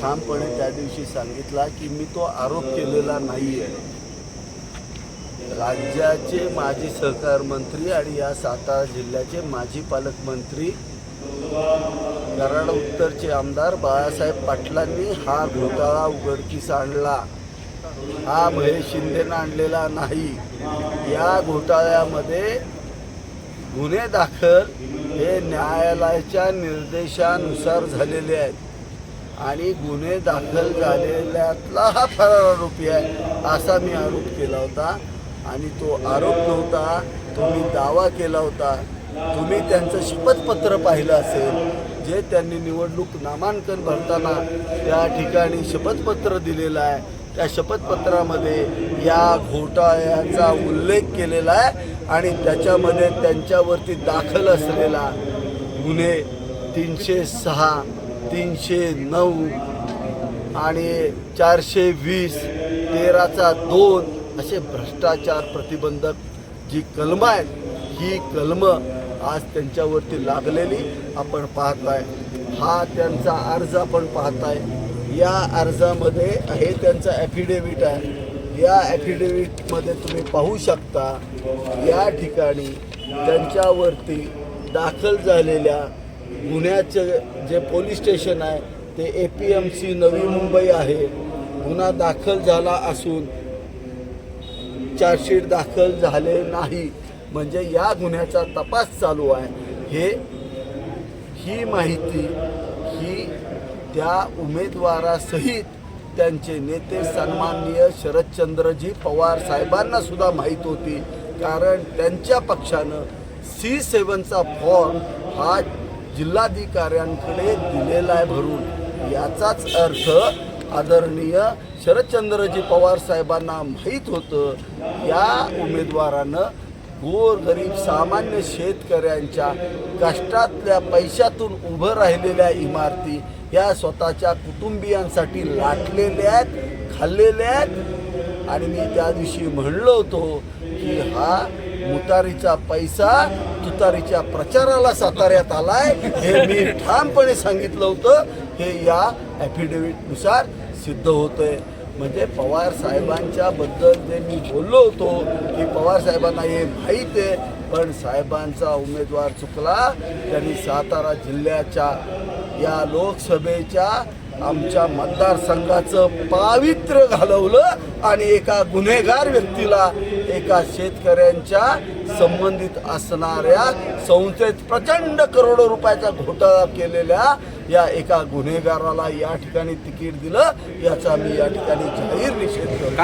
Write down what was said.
ठामपणे त्या दिवशी सांगितला की मी तो आरोप केलेला नाही आहे राज्याचे माजी सहकार मंत्री आणि या सातारा जिल्ह्याचे माजी पालकमंत्री कराड उत्तरचे आमदार बाळासाहेब पाटलांनी हा घोटाळा उघडकीस आणला. हा महेश शिंदेनं आणलेला नाही. या घोटाळ्यामध्ये गुन्हे दाखल हे न्यायालयाच्या निर्देशानुसार झालेले आहेत. आणि गुन्हे दाखल झालेल्यातला हा फरार आरोपी आहे असा मी आरोप केला होता. आणि तो आरोप नव्हता तुम्ही दावा केला होता. तुम्ही त्यांचं शपथपत्र पाहिलं असेल जे त्यांनी निवडणूक नामांकन भरताना त्या ठिकाणी शपथपत्र दिलेलं आहे. त्या शपथपत्रामध्ये या घोटाळ्याचा उल्लेख केलेला आहे आणि त्याच्यामध्ये त्यांच्यावरती दाखल असलेला गुन्हे तीनशे सहा तीनशे नऊ आणि चारशे वीस तेराचा दोन असे भ्रष्टाचार प्रतिबंधक जी कलमं आहेत ही कलमं आज त्यांच्यावरती लागलेली आपण पाहताय. हा त्यांचा अर्ज आपण पाहताय. या अर्जामध्ये हे त्यांचं ॲफिडेविट आहे. या ॲफिडेविटमध्ये तुम्ही पाहू शकता या ठिकाणी त्यांच्यावरती दाखल झालेल्या गुन्ह्याचं जे पोलीस स्टेशन आहे ते A P M C Navi Mumbai आहे. गुन्हा दाखल झाला असून चार्जशीट दाखल झाले नाही. म्हणजे या गुन्ह्याचा तपास चालू आहे. हे ही माहिती ही त्या उमेदवारासहित त्यांचे नेते सन्माननीय शरदचंद्रजी पवार साहेबांना सुद्धा माहीत होती. कारण त्यांच्या पक्षानं सी सेवनचा फॉर्म हा जिल्हाधिकाऱ्यांकडे दिलेला आहे भरून. याचाच अर्थ आदरणीय शरदचंद्रजी पवार साहेबांना माहीत होतं या उमेदवारानं गोरगरीब सामान्य शेतकऱ्यांच्या कष्टातल्या पैशातून उभं राहिलेल्या इमारती या स्वतःच्या कुटुंबियांसाठी लाटलेल्या आहेत खाल्लेल्या आहेत. आणि मी त्या दिवशी म्हणलो होतो की हा मुतारीचा पैसा तुतारीच्या प्रचाराला साताऱ्यात आलाय. हे मी ठामपणे सांगितलं होतं. हे या ॲफिडेव्हिटनुसार सिद्ध होतंय. म्हणजे पवार साहेबांच्या बद्दल जे मी बोललो होतो की पवार साहेबांना हे माहीत आहे पण साहेबांचा उमेदवार चुकला. त्यांनी सातारा जिल्ह्याच्या या लोकसभेच्या आमच्या मतदारसंघाचं पावित्र्य घालवलं आणि एका गुन्हेगार व्यक्तीला एका शेतकऱ्यांच्या संबंधित असणाऱ्या संस्थेत प्रचंड करोडो रुपयाचा घोटाळा केलेल्या या एका गुन्हेगाराला या ठिकाणी तिकीट दिलं याचा मी या ठिकाणी जाहीर निषेध करतो.